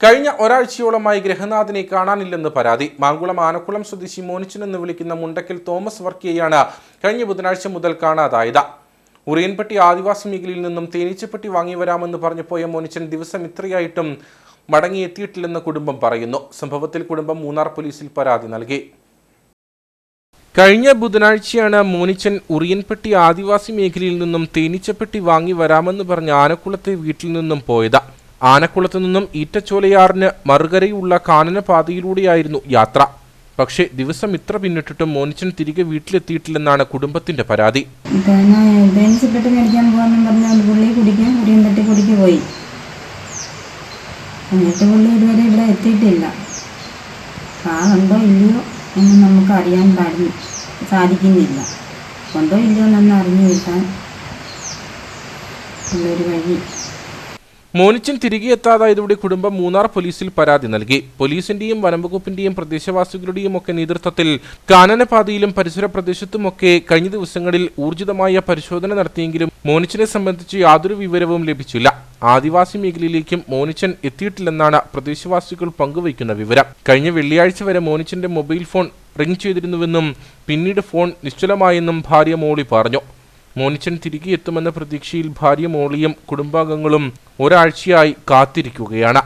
കഴിഞ്ഞ ഒരാഴ്ചയോളമായി ഗ്രഹനാഥനെ കാണാനില്ലെന്ന് പരാതി. മാങ്കുളം ആനക്കുളം സ്വദേശി മോനിച്ചൻ എന്ന് വിളിക്കുന്ന മുണ്ടക്കൽ തോമസ് വർക്കിയെയാണ് കഴിഞ്ഞ ബുധനാഴ്ച മുതൽ കാണാതായത്. ഉറിയൻപട്ടി ആദിവാസി മേഖലയിൽ നിന്നും തേനീച്ചപ്പെട്ടി വാങ്ങി വരാമെന്ന് പറഞ്ഞു പോയ മോനിച്ചൻ ദിവസം ഇത്രയായിട്ടും മടങ്ങിയെത്തിയിട്ടില്ലെന്ന് കുടുംബം പറയുന്നു. സംഭവത്തിൽ കുടുംബം മൂന്നാർ പോലീസിൽ പരാതി നൽകി. കഴിഞ്ഞ ബുധനാഴ്ചയാണ് മോനിച്ചൻ ഉറിയൻപെട്ടി ആദിവാസി മേഖലയിൽ നിന്നും തേനീച്ചപ്പെട്ടി വാങ്ങി വരാമെന്ന് പറഞ്ഞ് ആനക്കുളത്തെ വീട്ടിൽ നിന്നും പോയത്. ആനക്കുളത്ത് നിന്നും ഈറ്റച്ചോലയാറിന് മറുകരയുള്ള കാനനപാതയിലൂടെയായിരുന്നു യാത്ര. പക്ഷേ ദിവസം ഇത്ര പിന്നിട്ടിട്ടും മോനിച്ചൻ തിരികെ വീട്ടിലെത്തിയിട്ടില്ലെന്നാണ് കുടുംബത്തിന്റെ പരാതി. കുടിക്ക് പോയി. ഇല്ലയോ എന്ന് നമുക്ക് സാധിക്കുന്നില്ല. അറിഞ്ഞു കിട്ടാൻ വഴി മോനിച്ചൻ തിരികെ എത്താതായതോടെ കുടുംബം മൂന്നാർ പോലീസിൽ പരാതി നൽകി. പോലീസിന്റെയും വനംവകുപ്പിന്റെയും പ്രദേശവാസികളുടെയും ഒക്കെ നേതൃത്വത്തിൽ കാനനപാതയിലും പരിസര പ്രദേശത്തുമൊക്കെ കഴിഞ്ഞ ദിവസങ്ങളിൽ ഊർജിതമായ പരിശോധന നടത്തിയെങ്കിലും മോനിച്ചനെ സംബന്ധിച്ച് യാതൊരു വിവരവും ലഭിച്ചില്ല. ആദിവാസി മേഖലയിലേക്കും മോനിച്ചൻ എത്തിയിട്ടില്ലെന്നാണ് പ്രദേശവാസികൾ പങ്കുവയ്ക്കുന്ന വിവരം. കഴിഞ്ഞ വെള്ളിയാഴ്ച വരെ മോനിച്ചന്റെ മൊബൈൽ ഫോൺ റിംഗ് ചെയ്തിരുന്നുവെന്നും പിന്നീട് ഫോൺ നിശ്ചലമായെന്നും ഭാര്യ മോളി പറഞ്ഞു. മോനിച്ചൻ തിരികെ എത്തുമെന്ന പ്രതീക്ഷയിൽ ഭാര്യ മോളിയും കുടുംബാംഗങ്ങളും ഒരാഴ്ചയായി കാത്തിരിക്കുകയാണ്.